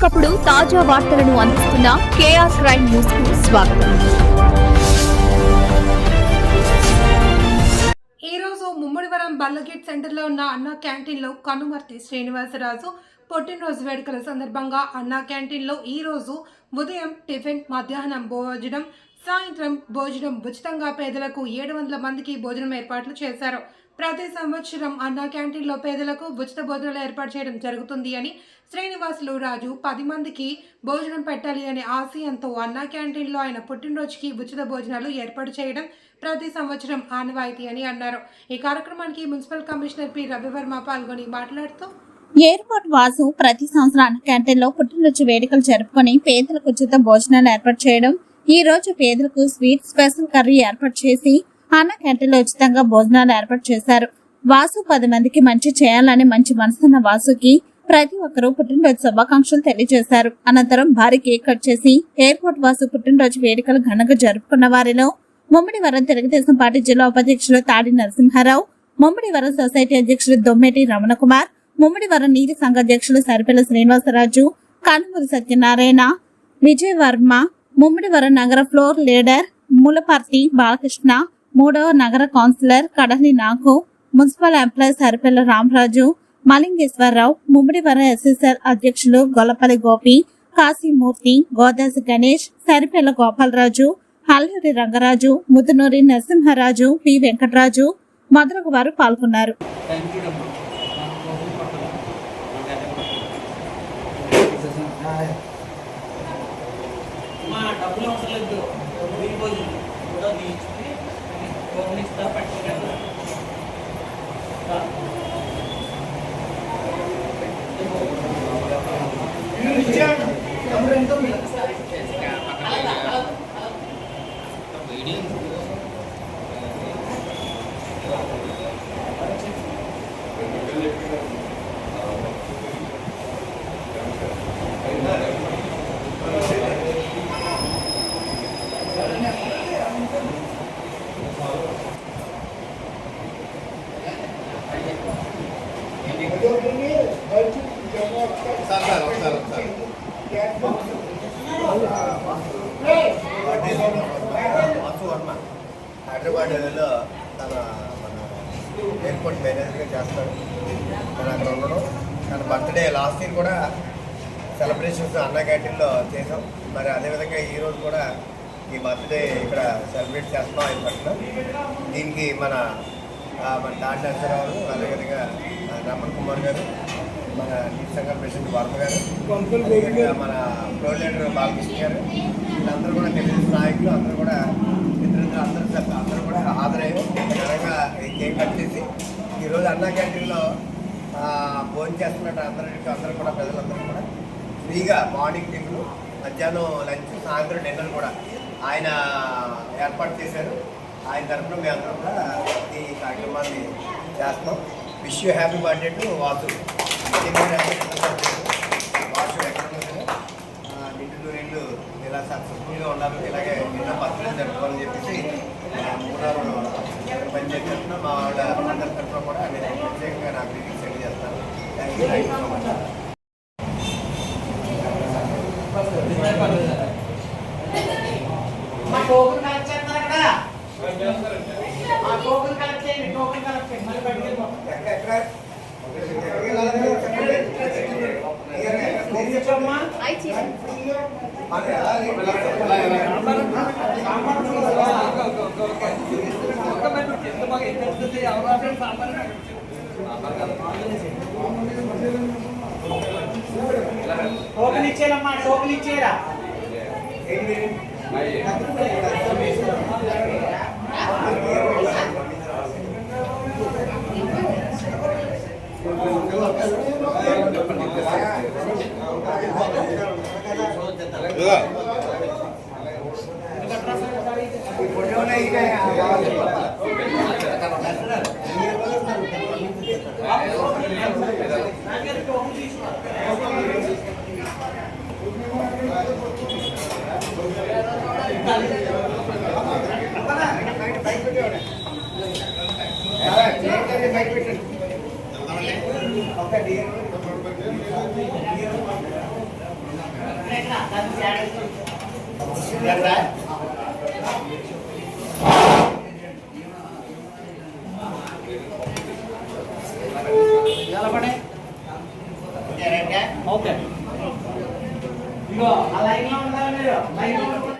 ఎప్పటికప్పుడు తాజా వార్తలను అందిస్తున్న కేఆర్ క్రైమ్ న్యూస్కు స్వాగతం. ఈ రోజు ముమ్మడివరం బల్లగేట్ సెంటర్లో ఉన్న అన్నా క్యాంటీన్లో కనుమర్తి శ్రీనివాసరాజు పుట్టినరోజు వేడుకల సందర్భంగా అన్నా క్యాంటీన్లో ఈ రోజు ఉదయం టిఫిన్ మధ్యాహ్నం భోజనం సాయంత్రం భోజనం ఉచితంగా పేదలకు ఏడు వందల మందికి భోజనం ఏర్పాట్లు చేశారు. ప్రతి సంవత్సరం అన్నా క్యాంటీన్లో పేదలకు ఉచిత భోజనాలు ఏర్పాటు చేయడం జరుగుతుంది అని శ్రీనివాసులు రాజు పది మందికి భోజనం పెట్టాలి అనే ఆశయంతో అన్నా క్యాంటీన్లో ఆయన పుట్టినరోజుకి ఉచిత భోజనాలు ఏర్పాటు చేయడం ప్రతి సంవత్సరం ఆనవాయితీ అని అన్నారు. ఈ కార్యక్రమానికి మున్సిపల్ కమిషనర్ పి. రవివర్మ పాల్గొని మాట్లాడుతూ ఎయిర్పోర్ట్ వాసు ప్రతి సంవత్సరం అన్న క్యాంటీన్లో పుట్టినరోజు వేడుకలు జరుపుకొని పేదలకు ఉచిత భోజనాలు ఏర్పాటు చేయడం ఈ రోజు పేదలకు స్వీట్ స్పెషల్ కర్రీ ఏర్పాటు చేసి అన్న క్యాంటీన్లో ఉచితంగా భోజనాలు ఏర్పాటు చేశారు. వాసు పది మందికి మంచి చేయాలని మంచి మనసున్న వాసుకి ప్రతి ఒక్కరూ పుట్టినరోజు శుభాకాంక్షలు తెలియజేశారు. అనంతరం భారీ కేక్ కట్ చేసి ఎయిర్పోర్ట్ వాసు పుట్టినరోజు వేడుకలు ఘనంగా జరుపుకున్న వారిలో ముమ్మడివరం తెలుగుదేశం పార్టీ జిల్లా ఉపాధ్యక్షులు తాడి నరసింహారావు ముమ్మడివరం సొసైటీ అధ్యక్షులు దొమ్మేటి రమణకుమార్ ముమ్మడివరం నీటి సంఘ అధ్యక్షులు సరిపల్లి శ్రీనివాసరాజు కనుమూరి సత్యనారాయణ విజయవర్మ ముమ్మడివరం నగర ఫ్లోర్ లీడర్ మూలపర్తి బాలకృష్ణ మూడవ నగర councillor Kadali Nagu municipal employee Saripalli Ramaraju Malingeswararao Mummidivaram SSR అధ్యక్షులు గొల్లపల్లి గోపి కాశీమూర్తి గోదాసి గణేష్ సరిపల్ల గోపాలరాజు హల్లూరి రంగరాజు ముదునూరి నరసింహరాజు పి వెంకటరాజు మొదలగు వారు పాల్గొన్నారు మా డబ్బులు అవసరం లేదు మీ భోజనం కూడా నీ ఇచ్చి గవర్నమెంట్ ఇస్తా పట్టుకెళ్ళి వాసు వర్మ హైదరాబాద్లో తన మన ఎయిర్పోర్ట్ మేనేజర్గా చేస్తాడు నేను అక్కడ ఉండడం తన బర్త్డే లాస్ట్ ఇయర్ కూడా సెలబ్రేషన్స్ అన్న క్యాంటీన్లో చేసాం మరి అదేవిధంగా ఈరోజు కూడా ఈ బర్త్డే ఇక్కడ సెలబ్రేట్ చేస్తున్నాం ఆయన పట్ల దీనికి మన మన దాంట్ నరసరావు అదేవిధంగా రమణ్ కుమార్ గారు మన నీటి సంఘం ప్రెసిడెంట్ వర్మ గారు అదేవిధంగా మన ప్రో లీడర్ బాలకృష్ణ గారు వీళ్ళందరూ కూడా తెలుగుదేశం నాయకులు అందరూ కూడా మిత్రులు అందరూ అందరూ కూడా హాజరయ్యారు ఘనంగా ఈ కేక్ కట్ చేసి ఈరోజు అన్నా క్యాంటీన్లో భోజనం చేస్తున్నట్టు అందరికీ అందరూ కూడా ప్రజలందరూ కూడా ఫ్రీగా మార్నింగ్ టిఫిన్ మధ్యాహ్నం లంచ్ సాయంత్రం డిన్నర్ కూడా ఆయన ఏర్పాటు చేశారు. ఆయన తరఫున మేము అందరం కూడా ఈ కార్యక్రమాన్ని చేస్తున్నాం. Wish you happy birthday to Vasu మా టోకెన్ కలెక్ట్ చేస్తున్నారు. అక్కడ ఆ టోకెన్ కలెక్ట్ చేయండి టోకెన్ కలెక్ట్ చేయండి. మళ్ళీ టోకెన్ ఇచ్చేయాలమ్మా టోకెన్ ఇచ్చేయరా. ఓకే ఇక్కడ ఓకే. ఇగో ఆ లైన్లో ఉండాలి మీరు. లైన్లో